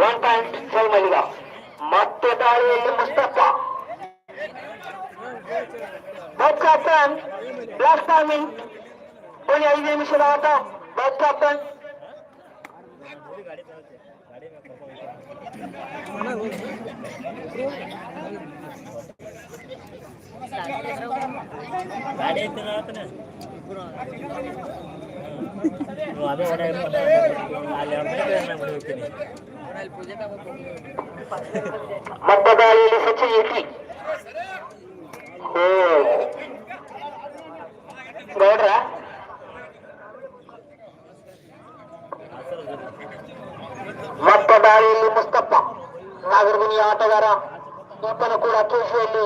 One point five ಮಲ್ಲಿಗ ಮತ್ತೆ ದಾಳಿಯಲ್ಲಿ Mustafa bike captain blast timing ಕೊನೆ ಐದು ನಿಮಿಷದ ಆಟ ಬೈಕ್ ಕ್ಯಾಪ್ಟನ್ ಗಾಡಿ ಮತ್ತೆ ದಾಳಿಯಲ್ಲಿ ಸಚಿನ್ ಗೌಡ್ರ ಮತ್ತೆ ದಾಳಿಯಲ್ಲಿ ಮುಸ್ತಫ ನಾಗರಗುನಿ ಆಟಗಾರ. ಈತನು ಕೂಡ ಕೇಶಿಯಲ್ಲಿ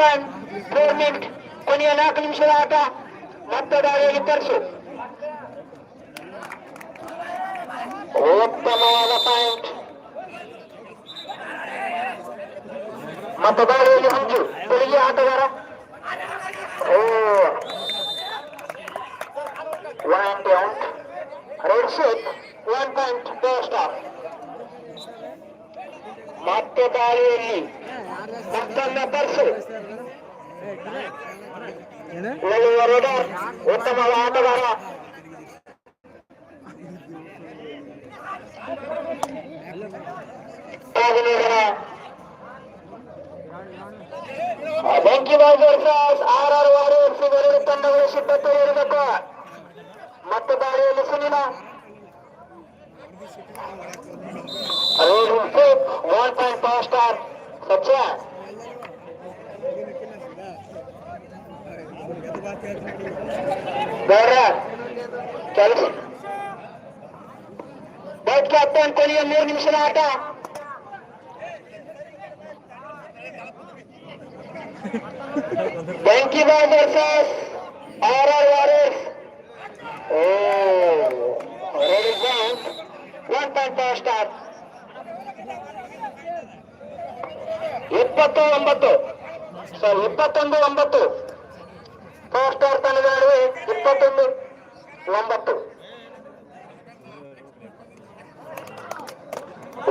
ಬೌತ್ ಕ್ಯಾಪ್ಟನ್ ಫೋರ್ ಮಿನಿಟ್ ಕೊನೆಯ ನಾಲ್ಕು ನಿಮಿಷದ ಆಟ ಮತ್ತೆ ದಾಳಿಯಲ್ಲಿ ತರಿಸು ಉತ್ತಮವಾದ ಪಾಯಿಂಟ್ ಮತ್ತೆ ದಾಳಿಯಲ್ಲಿ ಹಂಜು ಬೆಳಿಗ್ಗೆ ಆಟಗಾರ ಓ one point red shake one point four star ಮತ್ತೆ ದಾಳಿಯಲ್ಲಿ ಮತ್ತೊಮ್ಮೆ ಪರ್ಸು ಉತ್ತಮವಾದ ಆಟಗಾರ ಕಾಗಿನೆಗಳ ಬೆಂಕಿ ಬಾಜ್ ವರ್ಸಸ್ ಆರ್ ಆರ್ ವಾರಿಯರ್ಸ್ ಇವೆರಡು ತಂಡಗಳು ಸಿದ್ಧತೆ ಇರಬೇಕು ಮತ್ತೆ ದಾಳಿಯಲ್ಲಿ Sunil one point five star ಸಚ್ಯ ಬೇಡ ಕೆಲಸ ಕ್ಯಾಪ್ ಕ್ಯಾಪ್ಟನ್ ಕೊನೆಯ ಮೂರು ನಿಮಿಷದ ಆಟ. ಬೆಂಕಿ boy versus R R warriors ಓ ಒನ್ ಪಾಯಿಂಟ್ ಫೈವ್ ಸ್ಟಾರ್ ಇಪ್ಪತ್ತು ಒಂಬತ್ತು ಸರ್ ಇಪ್ಪತ್ತೊಂದು ಒಂಬತ್ತು. ಫೋರ್ ಸ್ಟಾರ್ ತಂಡದ ನಡುವೆ ಇಪ್ಪತ್ತೊಂದು ಒಂಬತ್ತು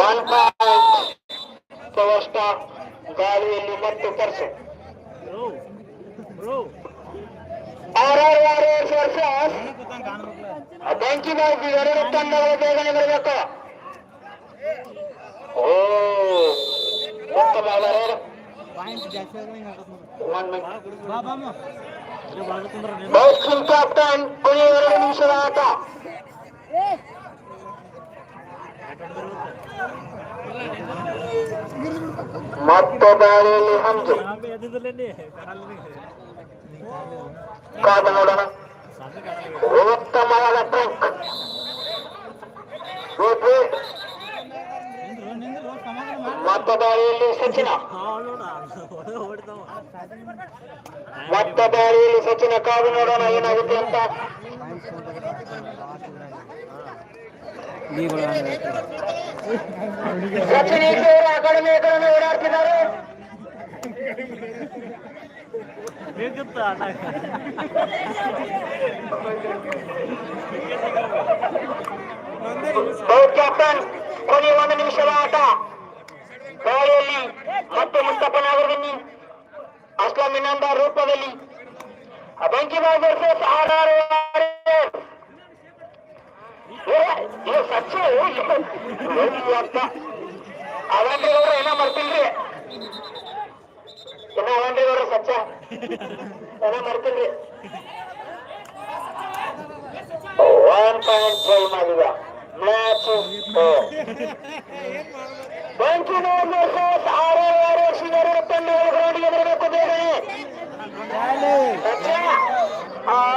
ಒನ್ ಪಾಯಿಂಟ್ ಪವರ್ ಸ್ಟಾರ್ ಗಾಳಿಯಲ್ಲಿ ಮತ್ತು purse R R warriors versus ಬೆಂಕಿ ಬಾಯ್ಸ್ ಎರಡು ತಂಡಗಳು ಬೇಗನೆ ಬರಬೇಕು ಓ ಉತ್ತಮವಾದ ರೋಡ್ ಪಾಯಿಂಟ್ ಜಾಸ್ತಿ ಆದ್ರೆ ಹಿಂಗ್ ಆಗತ್ ನೋಡು. ಒನ್ ಮಿನಿಟ್ ಬಾ ಬಾಮ ಬೌನ್ಸಿಂಗ್ ಕ್ಯಾಪ್ಟನ್ ಕೊನೆಯ ಎರಡು ನಿಮಿಷದ ಆಟ ಮತ್ತೆ ದಾಳಿಯಲ್ಲಿ ಹಂಜು ಕಾದ ನೋಡೋಣ ಉತ್ತಮವಾದ ಟ್ರಂಕ್ ಮತ್ತೆ ದಾಳಿಯಲ್ಲಿ ಸಚಿನ ಮತ್ತೆ ದಾಳಿಯಲ್ಲಿ ಸಚಿನ ಕಾದು ನೋಡೋಣ, ಏನಾಗುತ್ತೆ ಅಂತ. ಸಚಿನ್ ಅವರು ಆ ಕಡೆ ಓಡಾಡ್ತಿದ್ದಾರೆ. ಕ್ಯಾಪ್ಟನ್ ಕೊನೆಯ ಒಂದು ನಿಮಿಷದ ಆಟ. ಮತ್ತೆ ಮುಸ್ತಫ ನಾಗರಗನ್ನಿ ಅಸ್ಲಾಂ ಇನಾಂದ ರೂಪದಲ್ಲಿ. ಆ ಬಾಬ್ ವರ್ಸಸ್ ಆರ್ ಆರ್ ಸಚ್ಚು. ಅವೇನ್ರಿ ಅವ್ರು ಏನೋ ಮರ್ತಿಲ್ರಿ. ಅವೇನ್ರಿ ಅವ್ರು ಸಚ್ಚ. ಏನೋ ಮರ್ತಿಲ್ರಿ. ಒನ್ ಪಾಯಿಂಟ್ ಫೈವ್ ಮಾಡಿದ. ಮ್ಯಾಚ್ बैंकिंग और निर्देश R O R O senior पन्ने वाले ग्राउंड ये मेरे को दे रहे हैं। अच्छा। हाँ।